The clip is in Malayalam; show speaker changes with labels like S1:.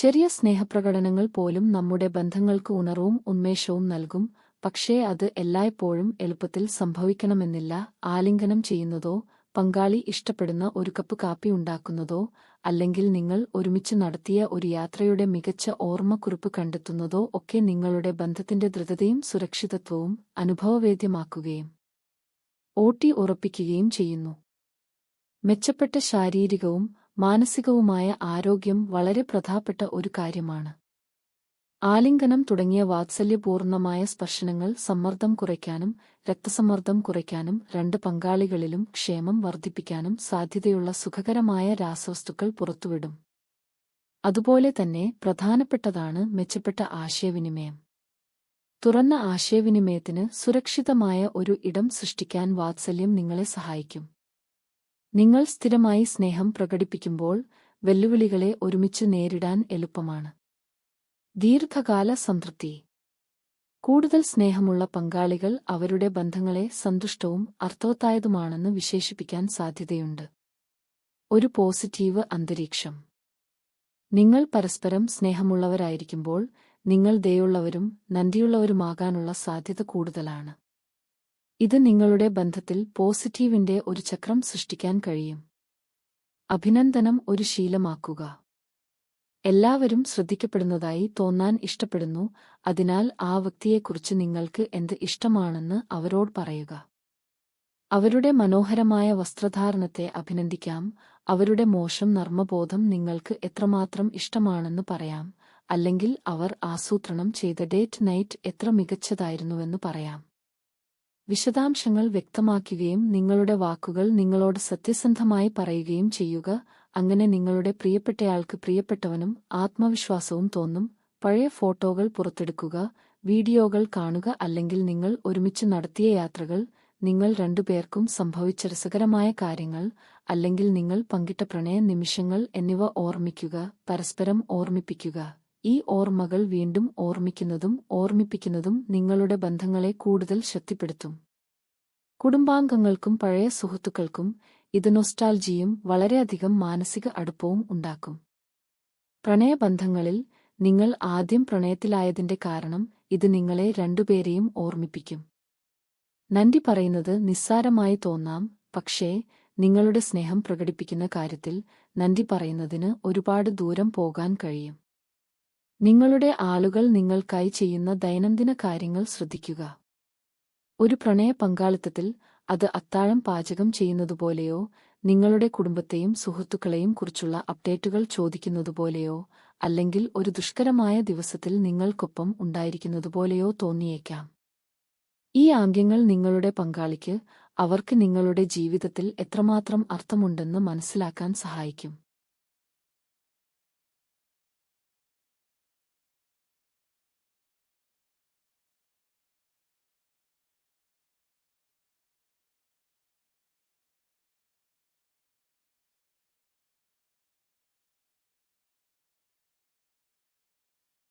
S1: ചെറിയ സ്നേഹപ്രകടനങ്ങൾ പോലും നമ്മുടെ ബന്ധങ്ങൾക്ക് ഉണർവും ഉന്മേഷവും നൽകും. പക്ഷേ അത് എല്ലായ്പ്പോഴും എളുപ്പത്തിൽ സംഭവിക്കണമെന്നില്ല. ആലിംഗനം ചെയ്യുന്നതോ പങ്കാളി ഇഷ്ടപ്പെടുന്ന ഒരു കപ്പ് കാപ്പി ഉണ്ടാക്കുന്നതോ അല്ലെങ്കിൽ നിങ്ങൾ ഒരുമിച്ച് നടത്തിയ ഒരു യാത്രയുടെ മികച്ച ഓർമ്മക്കുറിപ്പ് കണ്ടെത്തുന്നതോ ഒക്കെ നിങ്ങളുടെ ബന്ധത്തിന്റെ ദൃഢതയും സുരക്ഷിതത്വവും അനുഭവവേദ്യമാക്കുകയും ഓട്ടി ഉറപ്പിക്കുകയും ചെയ്യുന്നു. മെച്ചപ്പെട്ട ശാരീരികവും മാനസികവുമായ ആരോഗ്യം വളരെ പ്രധാപ്പെട്ട ഒരു കാര്യമാണ്. ആലിംഗനം തുടങ്ങിയ വാത്സല്യപൂർണമായ സ്പർശനങ്ങൾ സമ്മർദ്ദം കുറയ്ക്കാനും രക്തസമ്മർദ്ദം കുറയ്ക്കാനും രണ്ട് പങ്കാളികളിലും ക്ഷേമം വർദ്ധിപ്പിക്കാനും സാധ്യതയുള്ള സുഖകരമായ രാസവസ്തുക്കൾ പുറത്തുവിടും. അതുപോലെ തന്നെ പ്രധാനപ്പെട്ടതാണ് മെച്ചപ്പെട്ട ആശയവിനിമയം. തുറന്ന ആശയവിനിമയത്തിന് സുരക്ഷിതമായ ഒരു ഇടം സൃഷ്ടിക്കാൻ വാത്സല്യം നിങ്ങളെ സഹായിക്കും. നിങ്ങൾ സ്ഥിരമായി സ്നേഹം പ്രകടിപ്പിക്കുമ്പോൾ വെല്ലുവിളികളെ ഒരുമിച്ച് നേരിടാൻ എളുപ്പമാണ്. ദീർഘകാല സംതൃപ്തി. കൂടുതൽ സ്നേഹമുള്ള പങ്കാളികൾ അവരുടെ ബന്ധങ്ങളെ സന്തുഷ്ടവും അർത്ഥവത്തായതുമാണെന്ന് വിശേഷിപ്പിക്കാൻ സാധ്യതയുണ്ട്. ഒരു പോസിറ്റീവ് അന്തരീക്ഷം. നിങ്ങൾ പരസ്പരം സ്നേഹമുള്ളവരായിരിക്കുമ്പോൾ നിങ്ങൾ ദയുള്ളവരും നന്ദിയുള്ളവരുമാകാനുള്ള സാധ്യത കൂടുതലാണ്. ഇത് നിങ്ങളുടെ ബന്ധത്തിൽ പോസിറ്റീവിന്റെ ഒരു ചക്രം സൃഷ്ടിക്കാൻ കഴിയും. അഭിനന്ദനം ഒരു ശീലമാക്കുക. എല്ലാവരും ശ്രദ്ധിക്കപ്പെടുന്നതായി തോന്നാൻ ഇഷ്ടപ്പെടുന്നു അതിനാൽ ആ വ്യക്തിയെക്കുറിച്ച് നിങ്ങൾക്ക് എന്ത് ഇഷ്ടമാണെന്ന് അവരോട് പറയുക. അവരുടെ മനോഹരമായ വസ്ത്രധാരണത്തെ അഭിനന്ദിക്കാം അവരുടെ മോശം നർമ്മബോധം നിങ്ങൾക്ക് എത്രമാത്രം ഇഷ്ടമാണെന്ന് പറയാം അല്ലെങ്കിൽ അവർ ആസൂത്രണം ചെയ്ത ഡേറ്റ് നൈറ്റ് എത്ര മികച്ചതായിരുന്നുവെന്ന് പറയാം. വിശദാംശങ്ങൾ വ്യക്തമാക്കുകയും നിങ്ങളുടെ വാക്കുകൾ നിങ്ങളോട് സത്യസന്ധമായി പറയുകയും ചെയ്യുക. അങ്ങനെ നിങ്ങളുടെ പ്രിയപ്പെട്ടയാൾക്ക് പ്രിയപ്പെട്ടവനും ആത്മവിശ്വാസവും തോന്നും. പഴയ ഫോട്ടോകൾ പുറത്തെടുക്കുക വീഡിയോകൾ കാണുക അല്ലെങ്കിൽ നിങ്ങൾ ഒരുമിച്ച് നടത്തിയ യാത്രകൾ നിങ്ങൾ രണ്ടുപേർക്കും സംഭവിച്ച രസകരമായ കാര്യങ്ങൾ അല്ലെങ്കിൽ നിങ്ങൾ പങ്കിട്ട പ്രണയ നിമിഷങ്ങൾ എന്നിവ ഓർമ്മിക്കുക പരസ്പരം ഓർമ്മിപ്പിക്കുക. ഈ ഓർമ്മകൾ വീണ്ടും ഓർമ്മിക്കുന്നതും ഓർമ്മിപ്പിക്കുന്നതും നിങ്ങളുടെ ബന്ധങ്ങളെ കൂടുതൽ ശക്തിപ്പെടുത്തും. കുടുംബാംഗങ്ങൾക്കും പഴയ സുഹൃത്തുക്കൾക്കും ഇത് നൊസ്റ്റാൾജിയും വളരെയധികം മാനസിക അടുപ്പവും ഉണ്ടാക്കും. പ്രണയബന്ധങ്ങളിൽ നിങ്ങൾ ആദ്യം പ്രണയത്തിലായതിന്റെ കാരണം ഇത് നിങ്ങളെ രണ്ടുപേരെയും ഓർമ്മിപ്പിക്കും. നന്ദി പറയുന്നത് നിസ്സാരമായി തോന്നാം പക്ഷേ നിങ്ങളുടെ സ്നേഹം പ്രകടിപ്പിക്കുന്ന കാര്യത്തിൽ നന്ദി പറയുന്നതിന് ഒരുപാട് ദൂരം പോകാൻ കഴിയും. നിങ്ങളുടെ ആളുകൾ നിങ്ങൾക്കായി ചെയ്യുന്ന ദൈനംദിന കാര്യങ്ങൾ ശ്രദ്ധിക്കുക. ഒരു പ്രണയ പങ്കാളിത്തത്തിൽ അത് അത്താഴം പാചകം ചെയ്യുന്നതുപോലെയോ നിങ്ങളുടെ കുടുംബത്തെയും സുഹൃത്തുക്കളെയും കുറിച്ചുള്ള അപ്ഡേറ്റുകൾ ചോദിക്കുന്നതുപോലെയോ അല്ലെങ്കിൽ ഒരു ദുഷ്കരമായ ദിവസത്തിൽ നിങ്ങൾക്കൊപ്പം ഉണ്ടായിരിക്കുന്നതുപോലെയോ തോന്നിയേക്കാം. ഈ ആംഗ്യങ്ങൾ നിങ്ങളുടെ പങ്കാളിക്ക് അവർക്ക് നിങ്ങളുടെ ജീവിതത്തിൽ എത്രമാത്രം അർത്ഥമുണ്ടെന്ന് മനസ്സിലാക്കാൻ സഹായിക്കും.